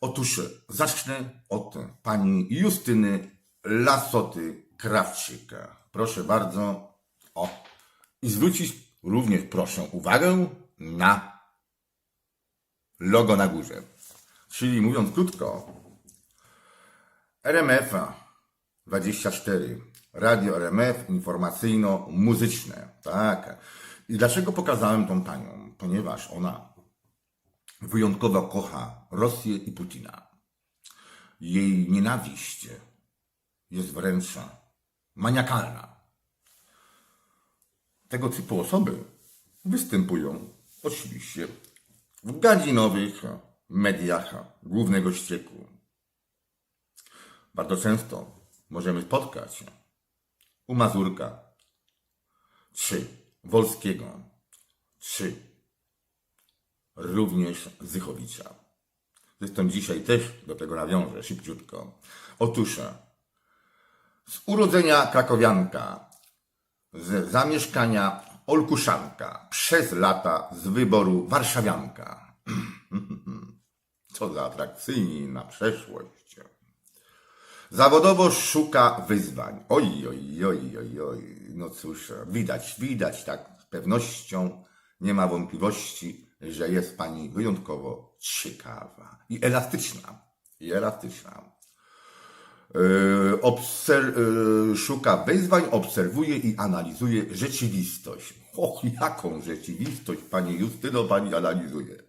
Otóż zacznę od pani Justyny Lasoty Krawczyka. Proszę bardzo. O. I zwrócić również proszę uwagę na logo na górze. Czyli mówiąc krótko, RMF 24, Radio RMF informacyjno-muzyczne. Tak. I dlaczego pokazałem tą panią? Ponieważ ona wyjątkowo kocha Rosję i Putina. Jej nienawiść jest wręcz maniakalna. Tego typu osoby występują oczywiście w gadzinowych mediach głównego ścieku. Bardzo często możemy spotkać u Mazurka, czy Wolskiego, czy również Zychowicza. Zresztą dzisiaj też do tego nawiążę szybciutko. Otóż z urodzenia krakowianka, z zamieszkania Olkuszanka, przez lata z wyboru warszawianka. Co za atrakcyjna przeszłość. Zawodowo szuka wyzwań. Oj, oj, oj, oj, oj. No cóż, widać, widać tak z pewnością, nie ma wątpliwości, że jest pani wyjątkowo ciekawa i elastyczna. I elastyczna. Yy, obser- yy, szuka wyzwań, obserwuje i analizuje rzeczywistość. Och, jaką rzeczywistość, pani Justyno, pani analizuje.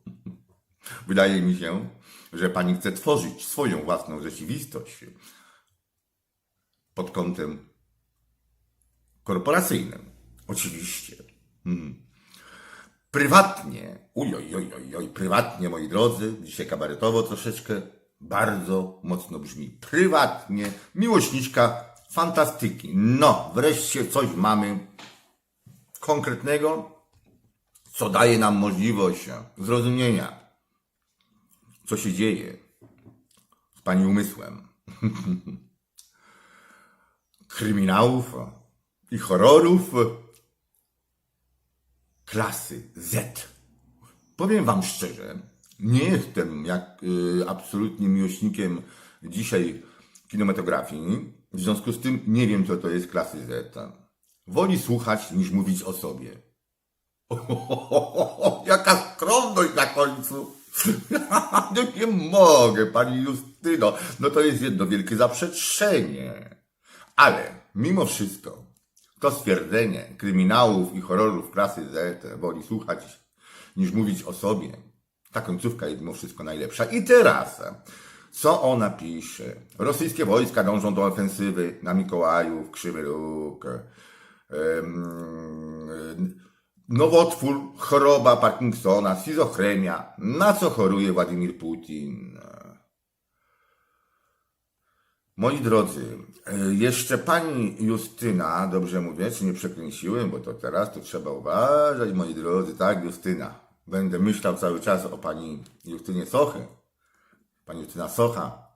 Wydaje mi się, że pani chce tworzyć swoją własną rzeczywistość pod kątem korporacyjnym. Oczywiście. Prywatnie, uj, oj, oj, oj, oj, prywatnie, moi drodzy, dzisiaj kabaretowo troszeczkę, bardzo mocno brzmi. Prywatnie, miłośniczka fantastyki. No, wreszcie coś mamy konkretnego, co daje nam możliwość zrozumienia, co się dzieje z pani umysłem. Kryminałów i horrorów klasy Z. Powiem Wam szczerze, nie jestem jak y, absolutnie miłośnikiem dzisiaj kinematografii. W związku z tym nie wiem, co to jest klasy Z. Woli słuchać niż mówić o sobie. jaka skromność na końcu. no nie mogę, pani Justyno. No to jest jedno wielkie zaprzeczenie. Ale mimo wszystko, to stwierdzenie kryminałów i horrorów klasy Z woli słuchać niż mówić o sobie. Ta końcówka jest mimo wszystko najlepsza. I teraz, co ona pisze? Rosyjskie wojska dążą do ofensywy na Mikołajów, Krzywy Róg. Nowotwór, choroba Parkinsona, schizofrenia. Na co choruje Władimir Putin? Moi drodzy, e, jeszcze pani Justyna, dobrze mówię, czy nie przekręciłem, bo to teraz to trzeba uważać, moi drodzy, tak, Justyna. Będę myślał cały czas o pani Justynie Sochy. Pani Justyna Socha.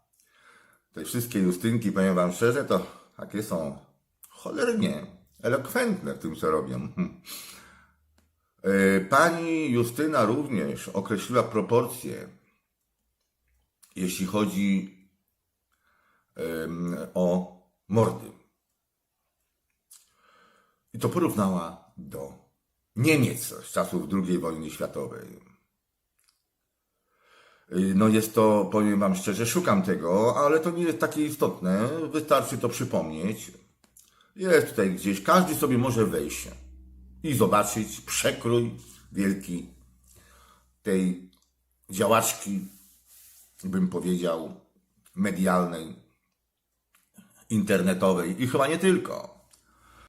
Te wszystkie Justynki, powiem wam szczerze, to takie są cholernie elokwentne w tym, co robią. E, Pani Justyna również określiła proporcje, jeśli chodzi o mordy. I to porównała do Niemiec z czasów II wojny światowej. Y, No jest to, powiem Wam szczerze, szukam tego, ale to nie jest takie istotne. Wystarczy to przypomnieć. Jest tutaj gdzieś, każdy sobie może wejść i zobaczyć przekrój wielki tej działaczki, bym powiedział, medialnej, internetowej i chyba nie tylko.